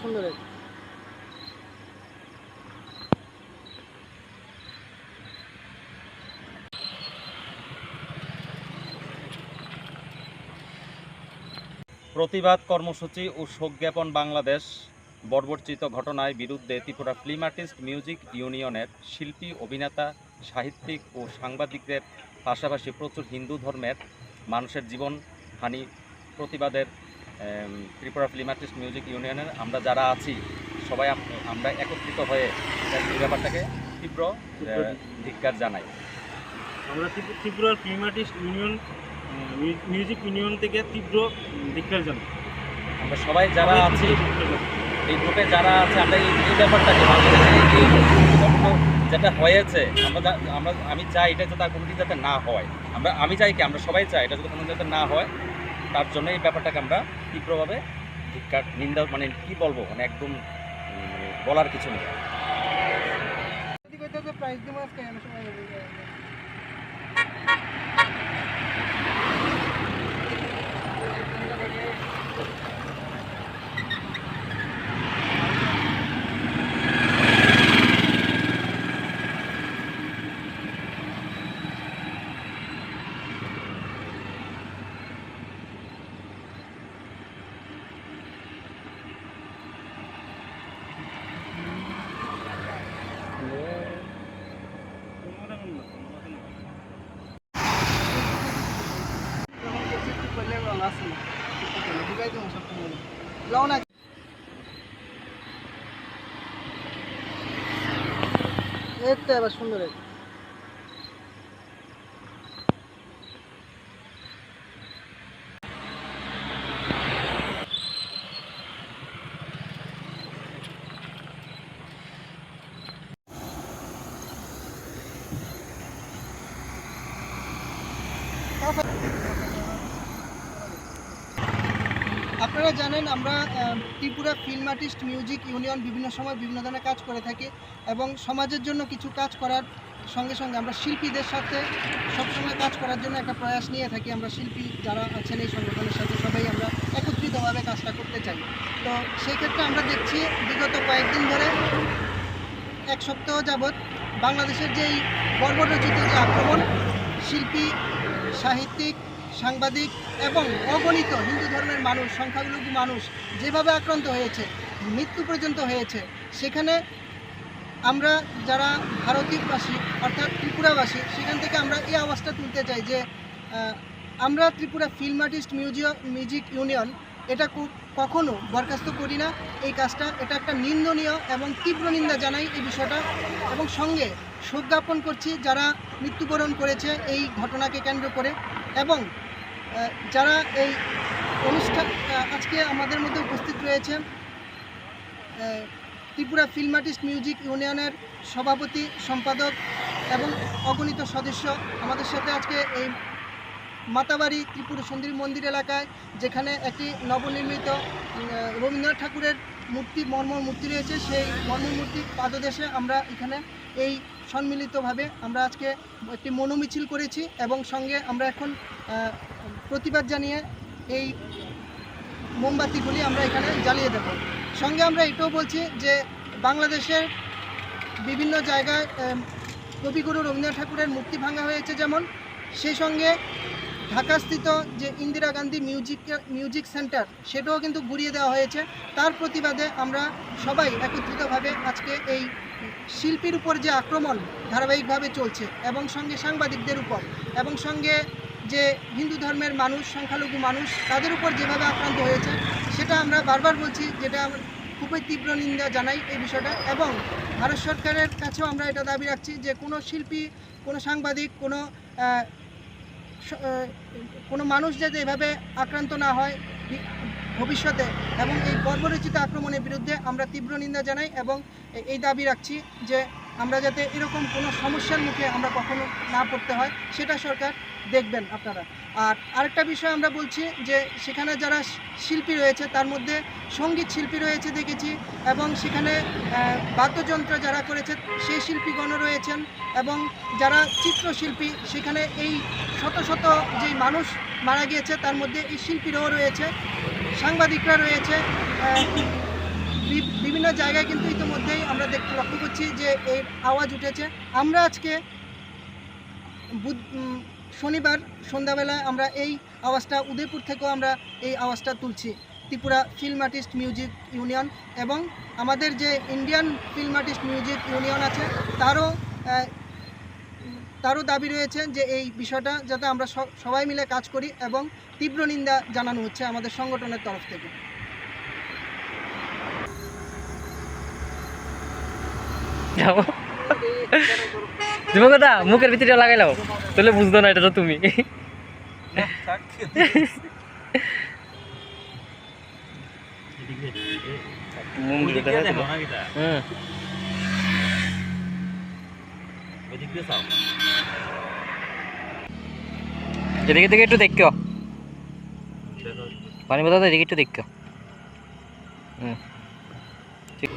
সুন্দর। প্রতিবাদ কর্মসূচি ও শোক জ্ঞাপন বাংলাদেশ বর্বরচিত ঘটনায় বিরুদ্ধে ত্রিপুরা ফিল্ম আর্টিস্ট মিউজিক ইউনিয়নের শিল্পী, অভিনেতা, সাহিত্যিক ও সাংবাদিকদের পাশাপাশি প্রচুর হিন্দু ধর্মের মানুষের জীবন হানি প্রতিবাদের ত্রিপুরা ফিল্ম আর্টিস্ট মিউজিক ইউনিয়নের আমরা যারা আছি সবাই আমরা একত্রিত হয়ে এই ব্যাপারটাকে তীব্র ধিক্কার জানাই। আমরা ত্রিপু- ত্রিপুরার film artist union music union থেকে তীব্র ধিক্কার জানাই। আমরা সবাই যারা আছি। এই গ্রুপে যারা আছে আমরা এই ব্যাপারটাকে বাংলাদেশে যেটা হয়েছে আমরা আমরা আমি চাই এটা যাতে কোনোদিন যাতে না হয়। আমরা আমি চাই কি আমরা সবাই চাই এটা যাতে কোনো যাতে না হয় তার জন্য এই ব্যাপারটাকে আমরা তীব্রভাবে ধিক্কার নিন্দা মানে কি বলব মানে একদম বলার কিছু নেই। প্রাইস দিব আজকে আমি সময় দেব। তোমরা কেমন না? তোমরা কেমন না? তখন করছি কি করলে ভালো আছে? ঢুকাই দেবো সব। লও না তো এবার সুন্দর হয়েছে। আপনারা জানেন, আমরা Tripura film artist music union বিভিন্ন সময় বিভিন্ন ধরনের কাজ করে থাকি এবং সমাজের জন্য কিছু কাজ করার সঙ্গে সঙ্গে আমরা শিল্পীদের সাথে সবসময় কাজ করার জন্য একটা প্রয়াস নিয়ে থাকি। আমরা শিল্পী যারা আছেন এই সংগঠনের সাথে সবাই আমরা একত্রিতভাবে কাজটা করতে চাই। তো সেই ক্ষেত্রে আমরা দেখছি, বিগত কয়েকদিন ধরে এক সপ্তাহ যাবৎ বাংলাদেশের যেই বর্বরচিত যে আক্রমণ, শিল্পী, সাহিত্যিক সাংবাদিক এবং অগণিত হিন্দু ধর্মের মানুষ, সংখ্যালঘু মানুষ যেভাবে আক্রান্ত হয়েছে, মৃত্যু পর্যন্ত হয়েছে, সেখানে আমরা যারা ভারতীয়বাসী, অর্থাৎ ত্রিপুরাবাসী, সেখান থেকে আমরা এই আওয়াজটা তুলতে চাই যে আমরা Tripura film artist museum music union এটা কখনো বরখাস্ত করি না। এই কাজটা, এটা একটা নিন্দনীয় এবং তীব্র নিন্দা জানাই এই বিষয়টা এবং সঙ্গে শোক জ্ঞাপন করছি যারা মৃত্যুবরণ করেছে এই ঘটনাকে কেন্দ্র করে এবং যারা এই অনুষ্ঠান আজকে আমাদের মধ্যে উপস্থিত রয়েছে ত্রিপুরা ফিল্ম আর্টিস্ট মিউজিক ইউনিয়নের সভাপতি, সম্পাদক এবং অগণিত সদস্য আমাদের সাথে আজকে এই মাতাবাড়ি ত্রিপুরা সুন্দরী মন্দির এলাকায়, যেখানে একটি নবনির্মিত রবীন্দ্রনাথ ঠাকুরের মূর্তি, মর্মর মূর্তি রয়েছে। সেই মর্মর মূর্তির পাদদেশে আমরা এখানে এই সম্মিলিতভাবে আমরা আজকে একটি মনোমিছিল করেছি এবং সঙ্গে আমরা এখন প্রতিবাদ জানিয়ে এই মোমবাতিগুলি আমরা এখানে জ্বালিয়ে দেব। সঙ্গে আমরা এটাও বলছি যে বাংলাদেশের বিভিন্ন জায়গায় কবিগুরু রবীন্দ্রনাথ ঠাকুরের মূর্তি ভাঙা হয়েছে যেমন, সেই সঙ্গে ঢাকাস্থিত যে Indira Gandhi music music centre, সেটাও কিন্তু ঘুরিয়ে দেওয়া হয়েছে। তার প্রতিবাদে আমরা সবাই একত্রিতভাবে আজকে এই শিল্পীর উপর যে আক্রমণ ধারাবাহিকভাবে চলছে এবং সঙ্গে সাংবাদিকদের উপর এবং সঙ্গে যে হিন্দু ধর্মের মানুষ, সংখ্যালঘু মানুষ, তাদের উপর যেভাবে আক্রান্ত হয়েছে, সেটা আমরা বারবার বলছি, যেটা খুবই তীব্র নিন্দা জানাই এই বিষয়টা। এবং ভারত সরকারের কাছেও আমরা এটা দাবি রাখছি যে কোনো শিল্পী, কোনো সাংবাদিক, কোনো কোনো মানুষ যাতে এভাবে আক্রান্ত না হয় ভবিষ্যতে এবং এই বর্বরচিত আক্রমণের বিরুদ্ধে আমরা তীব্র নিন্দা জানাই এবং এই দাবি রাখছি যে আমরা যাতে এরকম কোনো সমস্যার মুখে আমরা কখনো না পড়তে হয়, সেটা সরকার দেখবেন আপনারা। আর আরেকটা বিষয় আমরা বলছি যে, সেখানে যারা শিল্পী রয়েছে, তার মধ্যে সংগীত শিল্পী রয়েছে দেখেছি এবং সেখানে বাদ্যযন্ত্র যারা করেছে, সেই শিল্পীগণও রয়েছেন এবং যারা চিত্রশিল্পী, সেখানে এই শত শত যেই মানুষ মারা গিয়েছে, তার মধ্যে এই শিল্পীরাও রয়েছে, সাংবাদিকরা রয়েছে বিভিন্ন জায়গায় কিন্তু আমরা দেখ লক্ষ্য করছি যে এই আওয়াজ উঠেছে। আমরা আজকে বুধ- শনিবার সন্ধ্যাবেলায় আমরা এই আওয়াজটা, উদয়পুর থেকেও আমরা এই আওয়াজটা তুলছি। Tripura film artist music union এবং আমাদের যে Indian film artist music union আছে, তারও তারও দাবি রয়েছে যে এই বিষয়টা যাতে আমরা সবাই মিলে কাজ করি এবং তীব্র নিন্দা জানানো হচ্ছে আমাদের সংগঠনের তরফ থেকে। যাও তুমি কথা মুখের ভিতরে লাগাই লাও। তাহলে বুঝতো না এটা তো তুমি। এদিকে থেকে একটু দেখো। পানি বোতল এদিকে একটু দেখো। হুম। ঠিক